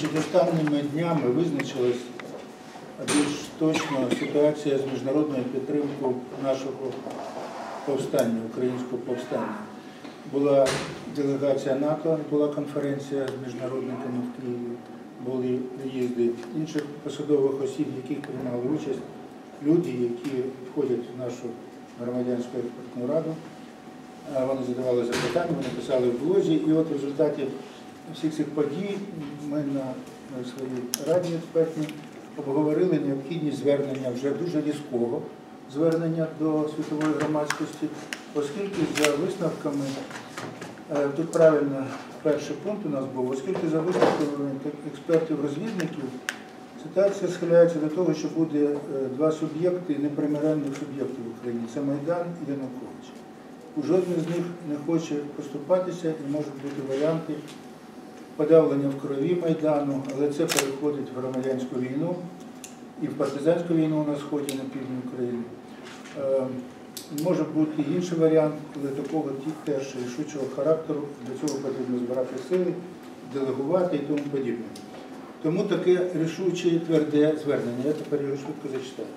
Значить, останніми днями визначилась більш точно ситуація з міжнародною підтримкою нашого повстання, українського повстання. Була делегація НАТО, була конференція з міжнародниками в Києві, були приїзди інших посадових осіб, яких приймали участь люди, які входять в нашу громадянську експертну раду. Вони задавали запитання, вони писали в блозі, і от в результаті всіх цих подій ми на, своїй раді експертній обговорили необхідність звернення вже дуже різкого звернення до світової громадськості, оскільки за висновками, е, тут правильно перший пункт у нас був, оскільки за висновками експертів-розвідників ситуація схиляється до того, що буде е, два суб'єкти, непримиренних суб'єктів в Україні це Майдан і Янукович. Жоден з них не хоче поступатися і можуть бути варіанти подавлення в крові Майдану, але це переходить в громадянську війну і в партизанську війну на сході на півдні України. Е, Може бути і інший варіант, коли такого теж рішучого характеру, для цього потрібно збирати сили, делегувати і тому подібне. Тому таке рішуче і тверде звернення. Я тепер його швидко зачитаю.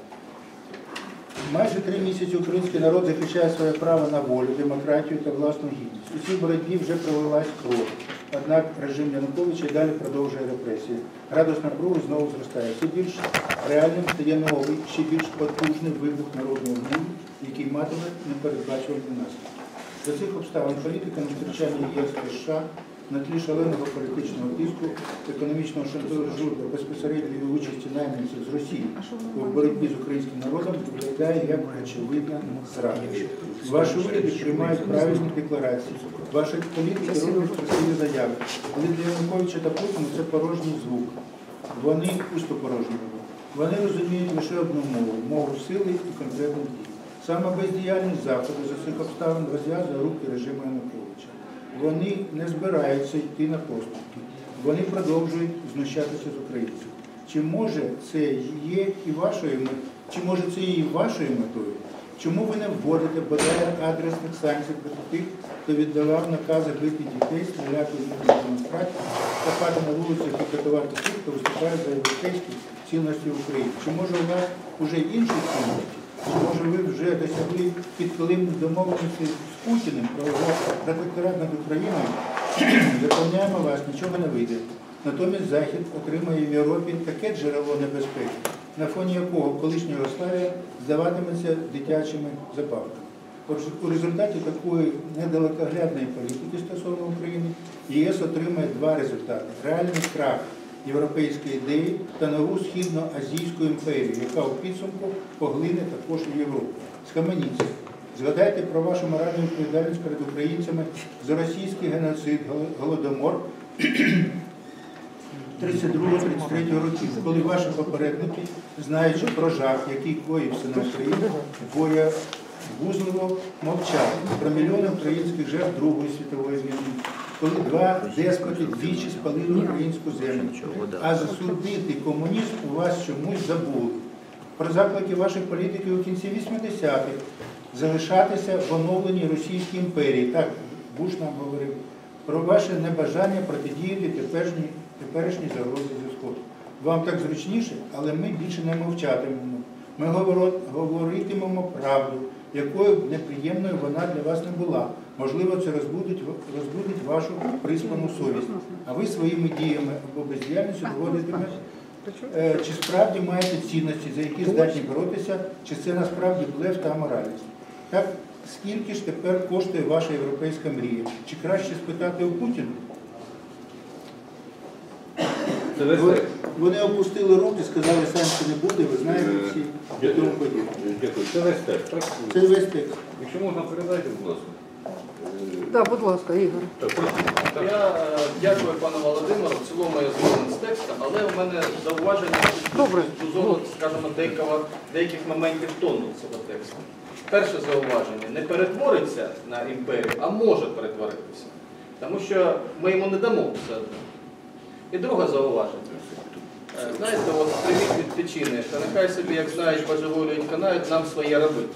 Майже три місяці український народ захищає своє право на волю, демократію та власну гідність. У цій боротьбі вже пролилась кров. Однак режим Януковича і далі продовжує репресії. Градус напруги знову зростає. Все більш реальним стає новий, ще більш потужний вибух народного гніву, який матиме непередбачувані наслідки. До цих обставин політика на втручання ЄС США на тлі шаленого політичного тиску, економічного шантажу та безпосередньої участі найманців з Росії у боротьбі з українським народом виглядає як очевидна зрада. Ваші уряди приймають правильні декларації, ваші політики роблять красиві заяви. Але для Януковича та Путіна це порожній звук. Вони пусто порожні. Вони розуміють лише одну мову мову сили і конкретних дій. Саме бездіяльність Заходу за цих обставин розв'язує руки режиму Януковича. Вони не збираються йти на поступки. Вони продовжують знущатися з українців. Чи може це є і вашою метою? Чи може це і вашою метою? Чому ви не вводите бодай адресних санкцій проти тих, хто віддавав накази бити дітей, стріляти в мирних демонстрацій, копати на вулицях і катувати тих, хто виступає за європейські цінності України? Чи може у вас вже інші цінності? Чи може ви вже досягли підколимних домовленостей з Путіним про його протекторат над Україною? Запевняємо вас, нічого не вийде. Натомість Захід отримає в Європі таке джерело небезпеки, на фоні якого колишня Югославія здаватиметься дитячими забавками. Отже, у результаті такої недалекоглядної політики стосовно України ЄС отримає два результати: реальний крах європейської ідеї та нову східноазійську імперію, яка у підсумку поглине також Європу. Схаменіться. Згадайте про вашу моральну відповідальність перед українцями за російський геноцид, голодомор 32-33 років, коли ваші попередники, знаючи про жах, який коївся на Україні, боя вузливо мовчали про мільйони українських жертв Другої світової війни, коли два деспоти двічі спалили українську землю, а засудити комунізм у вас чомусь забули. Про заклики ваших політиків у кінці 80-х залишатися в оновленій Російській імперії. Так, Буш нам говорив про ваше небажання протидіяти теперішній, теперішній загрозі зі Сходу. Вам так зручніше, але ми більше не мовчатимемо. Ми говоритимемо правду, якою б неприємною вона для вас не була. Можливо, це розбудить, розбудить вашу приспану совість. А ви своїми діями або бездіяльністю доводитиме, е, чи справді маєте цінності, за які здатні боротися, чи це насправді блеф та аморальність. Так, скільки ж тепер коштує ваша європейська мрія? Чи краще спитати у Путіна? Вони- опустили руки, сказали, санкцій не буде, ви знаєте всі і тому подібне. Дякую. Це весь текст. Це весь текст. Якщо можна, передайте, будь ласка. Так, будь ласка, Ігор. Я е, дякую пану Володимиру. В цілому я згоден з текстом, але у мене зауваження Добре. стосовно, скажімо, деякого, деяких моментів тону цього тексту. Перше зауваження не перетвориться на імперію, а може перетворитися. Тому що ми йому не дамо все одно. І друге зауваження. Е, Знаєте, от привіт від печіни, що нехай собі, як знають, божеволюють, канають, нам своє робити.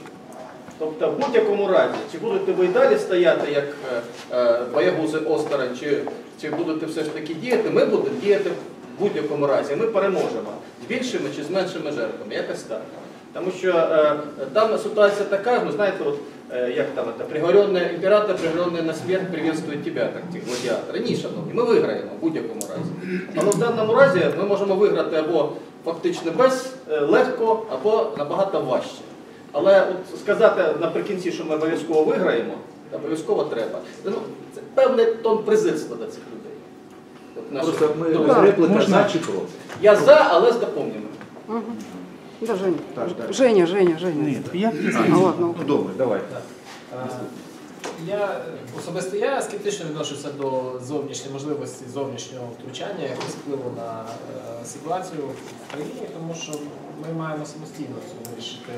Тобто, в будь-якому разі, чи будете ви й далі стояти як е, е, боягузи осторонь, чи, чи будете все ж таки діяти, ми будемо діяти в будь-якому разі ми переможемо з більшими чи з меншими жертвами, якось так. Тому що е, там ситуація така, ну знаєте, от, е, як там це, приговоренний імператор, приговоренний на смерть, приветствує тебе, так ті гладіатори. Ні, шановні, ми виграємо в будь-якому разі. Але в даному разі ми можемо виграти або фактично без е, легко, або набагато важче. Але от сказати наприкінці, що ми обов'язково виграємо, обов'язково треба. Ну, це певний тон презирства до цих людей. От наших Просто ми друзів. репліка можна? за чи проти. Я за, але з доповненнями. Да, Женя. Так, так. Женя, Женя, Женя. Ні, я А, ладно. Ну добре, давай. Я особисто я скептично відношуся до зовнішньої можливості зовнішнього втручання, якогось впливу на е, ситуацію в країні, тому що ми маємо самостійно цю вирішити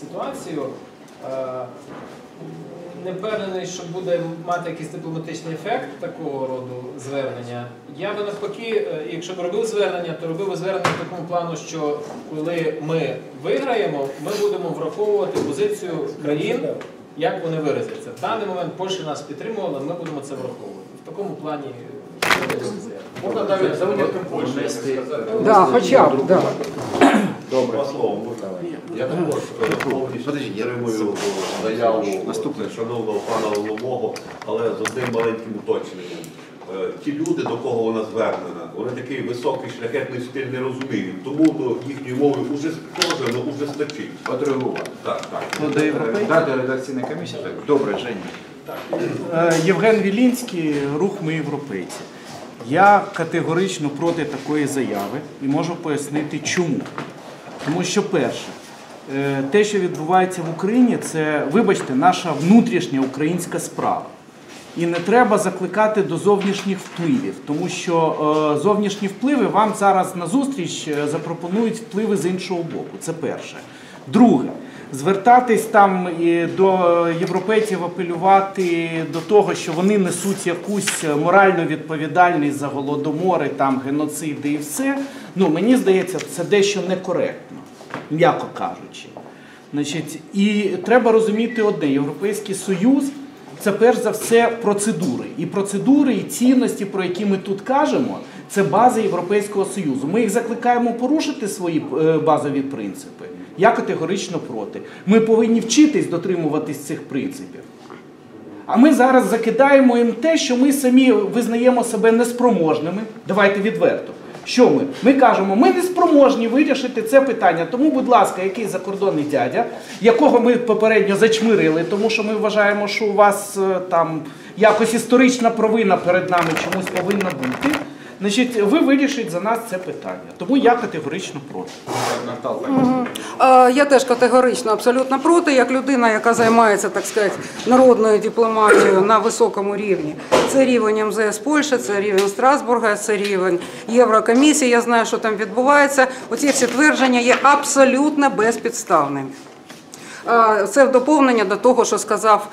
ситуацію. Е, Не впевнений, що буде мати якийсь дипломатичний ефект такого роду звернення. Я би навпаки, е, якщо б робив звернення, то робив би звернення в такому плану, що коли ми виграємо, ми будемо враховувати позицію країн, як вони виразяться. В даний момент Польща нас підтримувала, ми будемо це враховувати. В такому плані. Можна навіть за винятком Польщі, сказати. Да, хоча б, да. Добре. Два слова можна? Я також повністю підтримую заяву Наступне. шановного пана Ломого, але з одним маленьким уточненням. Е, Ті люди, до кого вона звернена, вони такий високий шляхетний стиль не розуміють, тому до їхньої мови уже схоже, але уже стачить. Отреагувати. Так, так. Ну, до європейської. Дати редакційна комісія. Так. Добре, Женя. Е, Євген Вілінський, рух ми європейці. Я категорично проти такої заяви і можу пояснити чому. Тому що, перше, те, що відбувається в Україні, це, вибачте, наша внутрішня українська справа. І не треба закликати до зовнішніх впливів, тому що е, зовнішні впливи вам зараз на зустріч е, запропонують впливи з іншого боку. Це перше. Друге, звертатись там і до європейців, апелювати до того, що вони несуть якусь моральну відповідальність за голодомори, там геноциди і все. Ну мені здається, це дещо некоректно, м'яко кажучи. Значить, і треба розуміти одне: Європейський Союз це перш за все процедури. І процедури, і цінності, про які ми тут кажемо, це бази Європейського Союзу. Ми їх закликаємо порушити свої е, базові принципи. Я категорично проти. Ми повинні вчитись дотримуватись цих принципів. А ми зараз закидаємо їм те, що ми самі визнаємо себе неспроможними. Давайте відверто. Що ми? Ми кажемо, ми не спроможні вирішити це питання. Тому, будь ласка, який закордонний дядя, якого ми попередньо зачмирили, тому що ми вважаємо, що у вас е, там якось історична провина перед нами чомусь повинна бути. Значить, ви вирішите за нас це питання. Тому я категорично проти. Наталка. Е, Я теж категорично абсолютно проти, як людина, яка займається, так сказати, народною дипломатією на високому рівні. Це рівень МЗС Польщі, це рівень Страсбурга, це рівень Єврокомісії. Я знаю, що там відбувається. Оці всі твердження є абсолютно безпідставними. Це в доповнення до того, що сказав.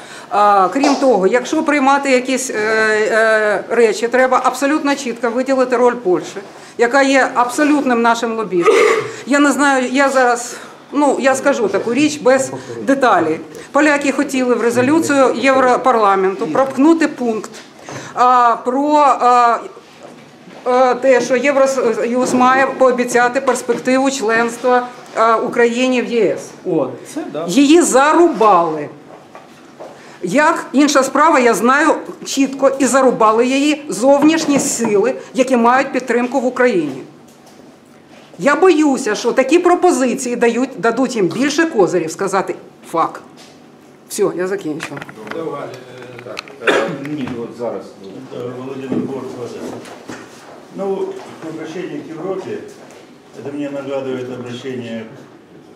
Крім того, якщо приймати якісь е, е, речі, треба абсолютно чітко виділити роль Польщі, яка є абсолютним нашим лобістом. Я не знаю, я зараз. Ну, я скажу таку річ без деталей. Поляки хотіли в резолюцію Європарламенту пропхнути пункт а, про а, е, те, що Євросоюз має пообіцяти перспективу членства Україні в ЄС. О, це да. Її зарубали. Як інша справа, я знаю чітко і зарубали її зовнішні сили, які мають підтримку в Україні. Я боюся, що такі пропозиції дають, дадуть їм більше козирів сказати факт. Все, я закінчила. Ні, от зараз. Э, Владимир Борисович. Ну, обращение к Европе, это мне нагадывает обращение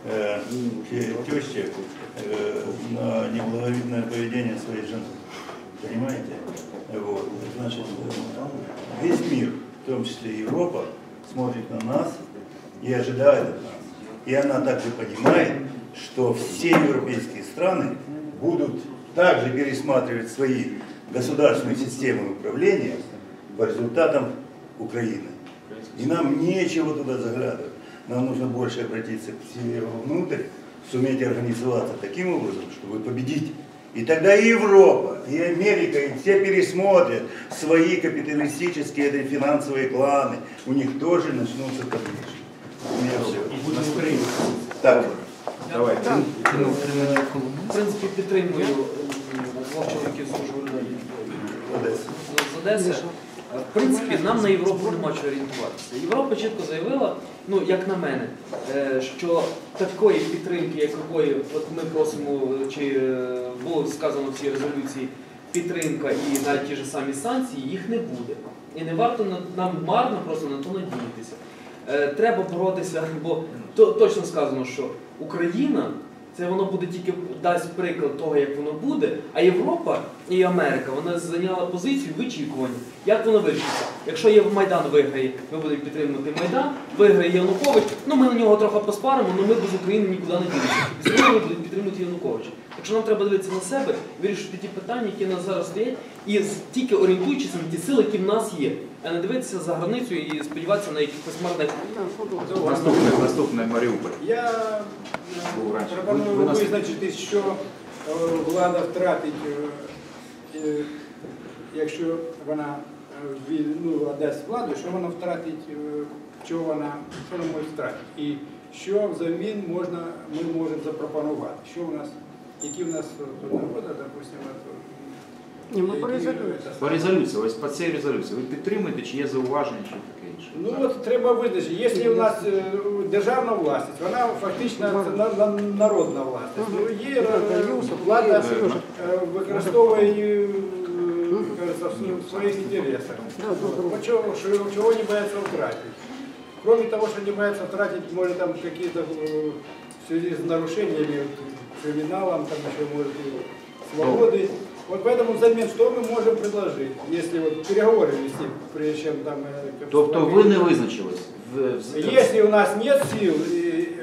э, к теще э, на неблаговидное поведение своей жены. Понимаете? Вот. Значит, э, весь мир, в том числе Европа, смотрит на нас и ожидает от нас. И она также понимает, что все европейские страны будут также пересматривать свои государственные системы управления по результатам Украины. И нам нечего туда заглядывать. Нам нужно больше обратиться к себе внутрь, суметь организоваться таким образом, чтобы победить И тогда и Европа, и Америка, и все пересмотрят свои капиталистические это финансовые кланы. У них тоже начнутся таблички. У меня все. Так. Давай. В принципі, підтримую двох чоловіків з Ужгорода Одесса. з Одеси. В принципі, нам на Європу нема чого орієнтуватися. Європа чітко заявила, ну як на мене, е, що такої підтримки, якої от ми просимо, чи е, було сказано в цій резолюції, підтримка і навіть ті ж самі санкції, їх не буде. І не варто нам марно просто на то надіятися. Е, Треба боротися, бо то, точно сказано, що Україна це воно буде тільки дасть приклад того, як воно буде. А Європа і Америка вона зайняла позицію вичікування. Як воно вирішиться? Якщо є Майдан виграє, ми будемо підтримувати Майдан, виграє Янукович. Ну ми на нього трохи поспаримо, але ми без України нікуди не дінемося. І все ми будемо підтримувати Януковича. Якщо нам треба дивитися на себе, вирішити ті питання, які нас зараз стоять, і тільки орієнтуючись на ті сили, які в нас є, а не дивитися за границю і сподіватися на якихось марних. Наступне, наступне Маріуполь. Я е, пропоную Ви- ви визначити, що е, влада втратить, е, якщо вона е, ну, дасть владу, що вона втратить, е, що вона, що вона може втратити. І що взамін можна, ми можемо запропонувати. Що у нас, які в нас тут народи, допустимо, Ні, ми по резолюції. е, По резолюції, ось по цій резолюції. Ви підтримуєте, чи є зауваження, чи таке інше? Ну от треба визначити, якщо у нас е, державна власність, вона фактично це на- на- народна власність. Ну є е, влада е, використовує її е, кажется, в своїх інтересах. Ну, чого, що- чого не бояться втратити? Кроме того, что не боятся тратить, может, там какие-то э, в связи с нарушениями, криминалом, там еще может и свободы. Вот поэтому взамен что мы можем предложить, если вот переговоры вести, прежде чем там... э, как Тобто ви не визначились? Если у нас нет сил,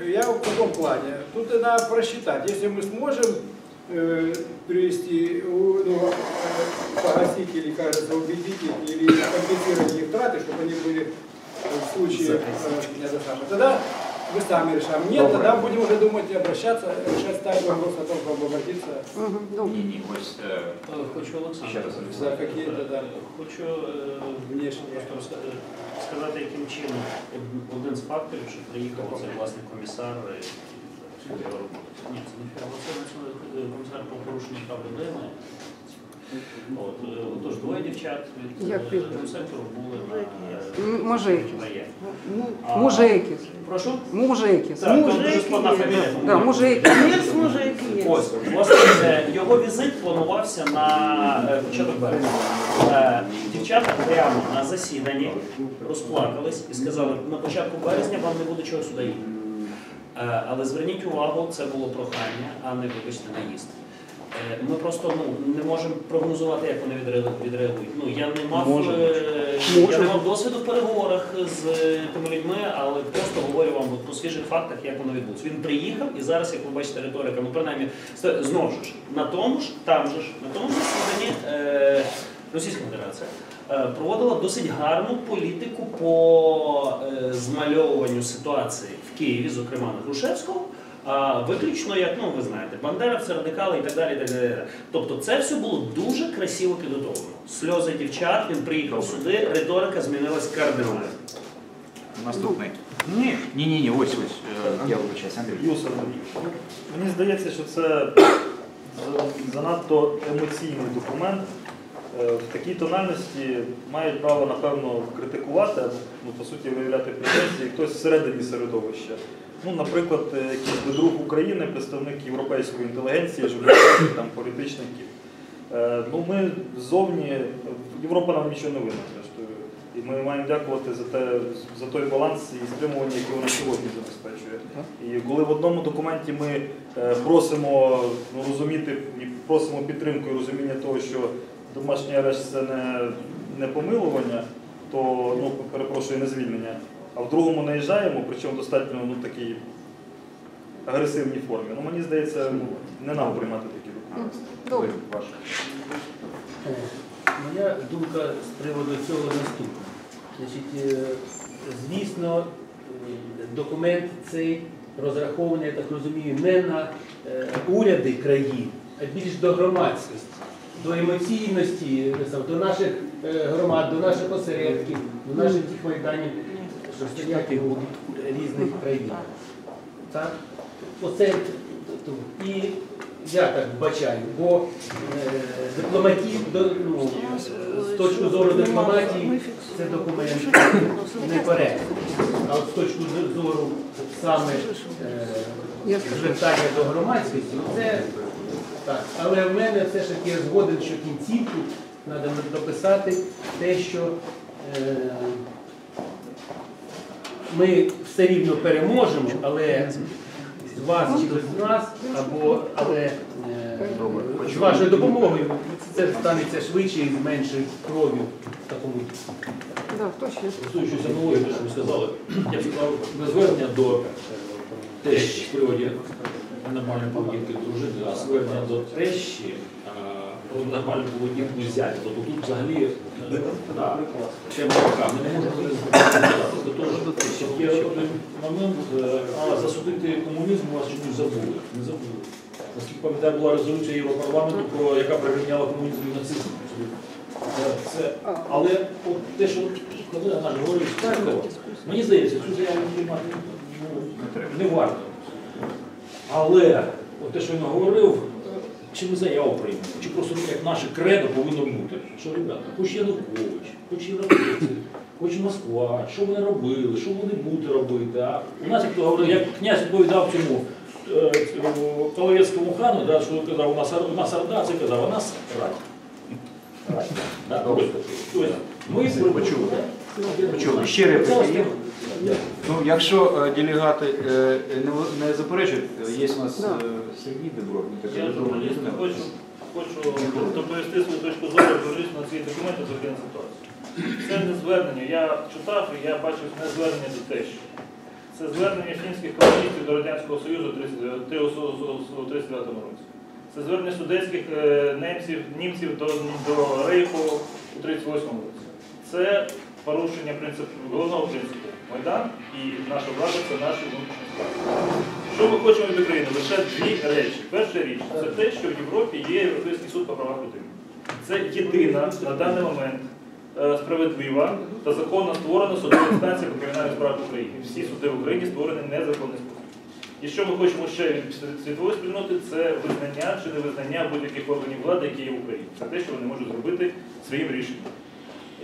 я в каком плане? Тут надо просчитать. Если мы сможем э, привести, ну, э, погасить или, кажется, убедить их, или компенсировать их траты, чтобы они были в случае э, тогда мы сами решаем. Нет, Добре. тогда будем уже думать и обращаться, решать ставить вопрос о том, чтобы обратиться Ні, ні, ось е, Хочу ще Олександр. раз. за какие-то да, Хочу е, внешні. просто розка- е, сказати, яким чином од- один з факторів, що приїхав цей власний комісар е, і роботу. Ні, це не фірма, це національний комісар по порушенню прав людини. От, е, Отож, двоє дівчат від Як е, прізвище? сектору були на Мужики. А- Мужики. Прошу? Мужики. Так. Да, мужики. Ось, власне, е, його візит планувався на е, початок березня. Е, Дівчата прямо на засіданні розплакались і сказали, на початку березня вам не буде чого сюди їхати. Е, Але зверніть увагу, це було прохання, а не вибачте наїзд. Е, Ми просто ну, не можемо прогнозувати, як вони відреагу- відреагують. Ну, я не мав, е, я не мав досвіду в переговорах з е, тими людьми, але просто говорю вам от, по свіжих фактах, як воно відбулося. Він приїхав і зараз, як ви бачите, риторика, ну принаймні, знову ж на тому ж, там же ж, на тому ж засіданні е, Російська Федерація е, проводила досить гарну політику по е, змальовуванню ситуації в Києві, зокрема на Грушевського. А виключно як ну ви знаєте, бандеровці, радикали і так далі. І так далі. Тобто це все було дуже красиво підготовлено. Сльози дівчат, він приїхав сюди, риторика змінилась кардинально. Наступний. Ні. Ні, ні, ні, ось ось. е, Я вибачаюсь, Андрій. Мені здається, що це занадто емоційний документ. Е, В такій тональності мають право, напевно, критикувати, ну, по суті, виявляти претензії хтось всередині середовища. Ну, наприклад, е, якийсь друг України, представник європейської інтелігенції, журналістів, там, політичників. Е, Ну, ми ззовні, Європа нам нічого не винна. І ми маємо дякувати за, те, за той баланс і стримування, яке вона сьогодні забезпечує. І коли в одному документі ми е, просимо ну, розуміти і просимо підтримку і розуміння того, що домашній арешт це не, не помилування, то ну, перепрошую, не звільнення. А в другому наїжджаємо, причому достатньо ну, такій агресивній формі. Ну, мені здається, ну, не нам приймати такі документи. Добре. Моя думка з приводу цього наступна. Значить, е, звісно, е, документ цей розрахований, я так розумію, не на е, уряди країн, більш до громадськості, до емоційності, до наших е, громад, до наших осередків, до наших тих майданів, стоять у різних країнах. Так? Оце тут. І я так вбачаю, бо е, ну, з точки зору дипломатії це документ некоректний. А от з точки зору саме е, звертання до громадськості, це так. Але в мене все ж таки я згоден, що кінцівку треба дописати те, що е, ми все рівно переможемо, але з вас чи без нас, або але е, з вашою допомогою це станеться швидше і з меншою кров'ю в такому Да, точно. Стосуючись аналогії, те, що ви сказали, я б сказав не звернення до тещі в приводі нормальної поведінки дружини, а звернення до тещі а, про нормальну поведінку зятя. Тобто тут взагалі е, да, тема така, ми не можемо до того, що є один момент, е, а засудити комунізм у вас чомусь забули. Не забули. Наскільки пам'ятаю, була резолюція Європарламенту, про яка прирівняла комунізм і нацизм. Е, Це, але от те, що колега наш говорив з Харкова, мені здається, цю заяву приймати ну, не варто. Але от те, що він говорив, чи ми заяву приймемо, чи просто як наше кредо повинно бути. Що, ребята, хоч Янукович, хоч європейці, хоч Москва, що вони робили, що вони будуть робити. А у нас, як то говорили, як князь відповідав цьому е, Половецькому хану, да, що казав, у нас, у нас орда, це казав, у нас рать. Рать. Да. Тобто Ми Почули. Ще репліки? Ну, якщо е, делегати е, не, не заперечують, е, є у нас е, Сергій Дебров, він Я відомий журналіст, людина. хочу, хочу доповісти свою точку зору, дивлюсь на ці документи з організації ситуації. Це не звернення. Я читав і я бачив не звернення до тещі. Це звернення фінських комуністів до Радянського Союзу у 1939 році. Це звернення судетських е, немців, німців до, до Рейху у 1938 році. Це порушення принципу, головного принципу. Майдан і наша влада це наші внутрішні справи. Що ми хочемо від України? Лише дві речі. Перша річ це те, що в Європі є Європейський суд по правах людини. Це єдина на даний момент е, справедлива та законно створена судова інстанція по кримінальних справах в. Всі суди в Україні створені незаконним спосіб. І що ми хочемо ще від світової спільноти, це визнання чи невизнання будь-яких органів влади, які є в Україні. Це те, що вони можуть зробити своїм рішенням.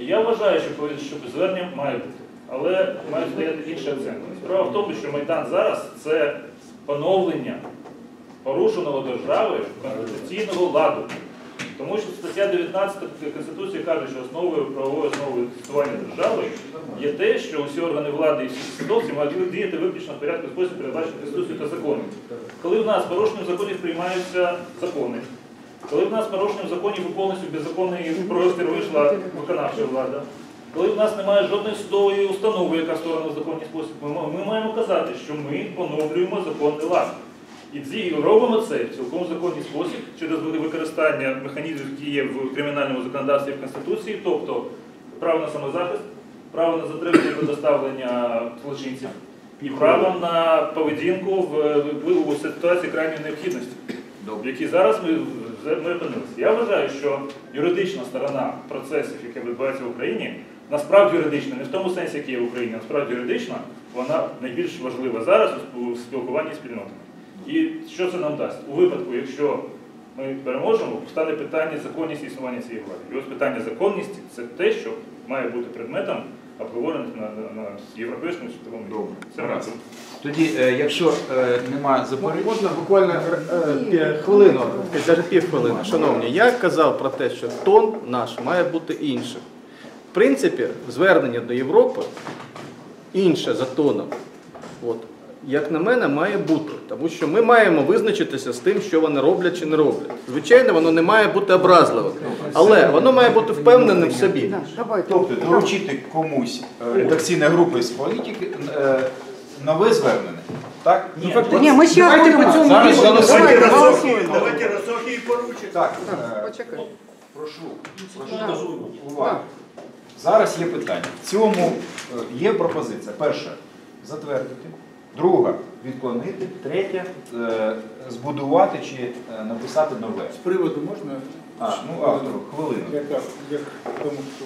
Я вважаю, що звернення має бути, але має стояти інша оцінка. Справа в тому, що Майдан зараз це поновлення порушеного державою конституційного ладу. Тому що стаття 19 Конституції каже, що основою правової основи існування держави є те, що усі органи влади і всі посадовці мають діяти виключно в порядку спосіб передбачений Конституцією та законом. Коли в нас порушенням законів приймаються закони, коли в нас порушенням законів і повністю беззаконний простір вийшла виконавча влада, коли в нас немає жодної судової установи, яка створена в законний спосіб, ми, маємо казати, що ми поновлюємо законний лад. І робимо це в цілком законний спосіб через використання механізмів, які є в кримінальному законодавстві і в Конституції, тобто право на самозахист, право на затримання та доставлення злочинців і право на поведінку в, в, у ситуації крайньої необхідності в якій зараз ми, ми опинилися. Я вважаю, що юридична сторона процесів, які відбуваються в Україні, насправді юридична, не в тому сенсі, який є в Україні, насправді юридична, вона найбільш важлива зараз у спілкуванні спільнотами. І що це нам дасть? У випадку, якщо ми переможемо, стане питання законності існування цієї влади. І ось питання законності це те, що має бути предметом обговорених на, на, на європейському світовому рівні. Добре. Це Гаразд. Тоді, е, якщо е, немає заперечень, Можна буквально е, пі- хвилину, навіть півхвилини. Шановні, я казав про те, що тон наш має бути іншим. В принципі, звернення до Європи інше за тоном. От. Як на мене, має бути, тому що ми маємо визначитися з тим, що вони роблять чи не роблять. Звичайно, воно не має бути образливим, але воно має бути впевненим в собі. Тобто доручити комусь е, редакційної групи з політики е, нове звернення. Так? Ні, фактично- Ні, ми ще Давайте будемо ми цьому зараз. Давайте голосуємо. Давайте поручимо. Так, Так, е, Почекай. прошу, Да. прошу уваги. Зараз є питання. В цьому е, є пропозиція. Перше, затвердити Друга відклонити. Третя е, збудувати чи е, написати нове. З приводу можна? А, ну автору, хвилину. Яка, як тому, хто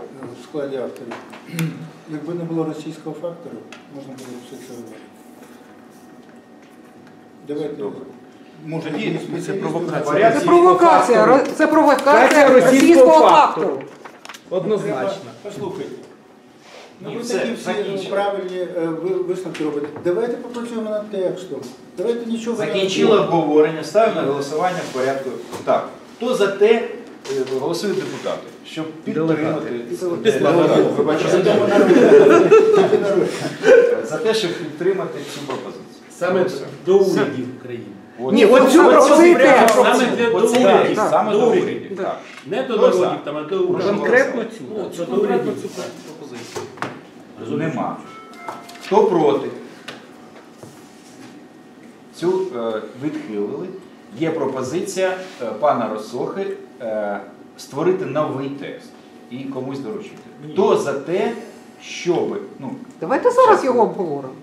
е, в складі авторів. Якби не було російського фактору, можна було б все це говорити. Давайте, Добре. може, є це провокація. Це провокація, це провокація російського фактору. Однозначно. Послухайте. Ну, ви все, такі всі закінчили. правильні е, ви- висновки робите. Давайте попрацюємо над текстом. Давайте нічого не Закінчили обговорення, ставимо на голосування в порядку. Так, хто за те, е, голосують депутати, щоб підтримати вибачайте. за те, щоб підтримати цю пропозицію. Саме до урядів України. От. Ні, оцю пропозицію. Саме для до урядів. саме До урядів. Не до народів, там, а до урядів. Конкретно цю. Ну, це до урядів. Нема. Хто проти? Цю е, відхилили. Є пропозиція е, пана Росохи е, створити новий текст і комусь доручити. Хто за те, щоб ну, Давайте зараз його обговоримо.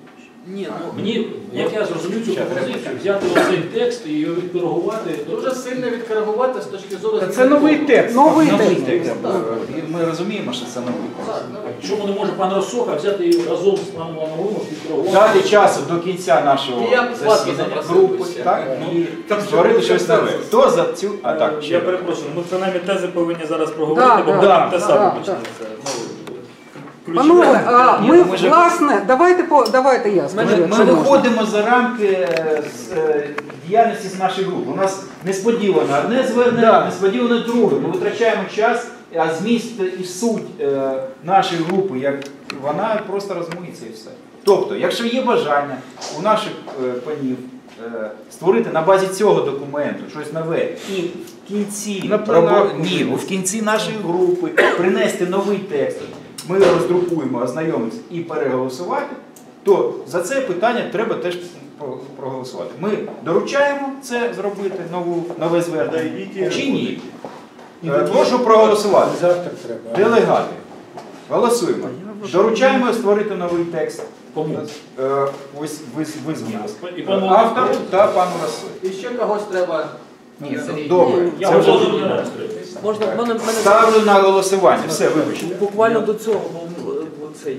Ні, ну мені, як я зрозумів цю пропозицію, взяти оцей текст і його відкоригувати. Дуже сильно відкоригувати з точки зору Це новий текст. Новий текст. Ми розуміємо, що це новий текст. Чому не може пан Росоха взяти і разом з паном Лановим відкоригувати? Дати часу до кінця нашого І я б вас засідання запросив групи так, і створити щось нове. Хто за цю а так ще Я перепрошую, ми принаймні тези повинні зараз проговорити, Да, бо да, да, те саме да, почнеться. Ну, Панове, а, ми ми власне, давайте по давайте я Ми, скажу, ми можна. виходимо за рамки е, з, е, діяльності з нашої групи. У нас несподівано одне звернення, несподівано друге. Ми витрачаємо час, а зміст і суть е, нашої групи, як вона просто розмиється і все. Тобто, якщо є бажання у наших е, панів е, створити на базі цього документу щось нове і в кінці На робо- ні, ну, в кінці нашої групи принести новий текст, ми роздрукуємо, ознайомимося і переголосувати, то за це питання треба теж проголосувати. Ми доручаємо це зробити, нову, нове звернення, чи ні? Е, Прошу проголосувати. Завтра треба. Делегати. Голосуємо. Доручаємо створити новий текст. Кому? Е, Ось ви визвали. І Автору та пану Расу. І ще когось треба. Ні, добре. Я Це вже Можна, в мене, в мене ставлю на голосування. Все, вибачте. буквально до цього, бо, бо цей.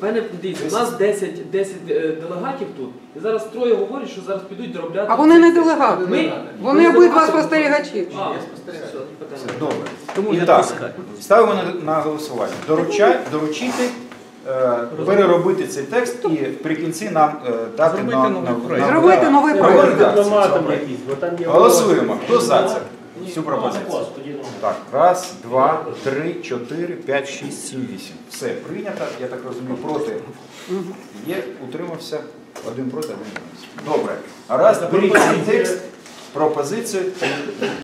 В мене дивіться, у нас 10, 10 е, делегатів тут, і зараз троє говорять, що зараз підуть доробляти. А вони не делегати. Ми? Вони обидва спостерігачі. А, все, питання. Добре. Тому І не так, пускай. ставимо на, на голосування. Доручай, доручити, е, переробити цей текст і при кінці нам е, дати Зробити на, новий на, проект. на- Зробити новий нову проект. редакцію. Дипломатом якийсь, бо там є Голосуємо. Хто за це? Цю ну, пропозицію. Так, раз, два, три, чотири, п'ять, шість, сім, вісім. Все, прийнято, я так розумію, проти. Є, утримався, один проти, один утримався. Добре. Раз, беріть цей текст, пропозицію.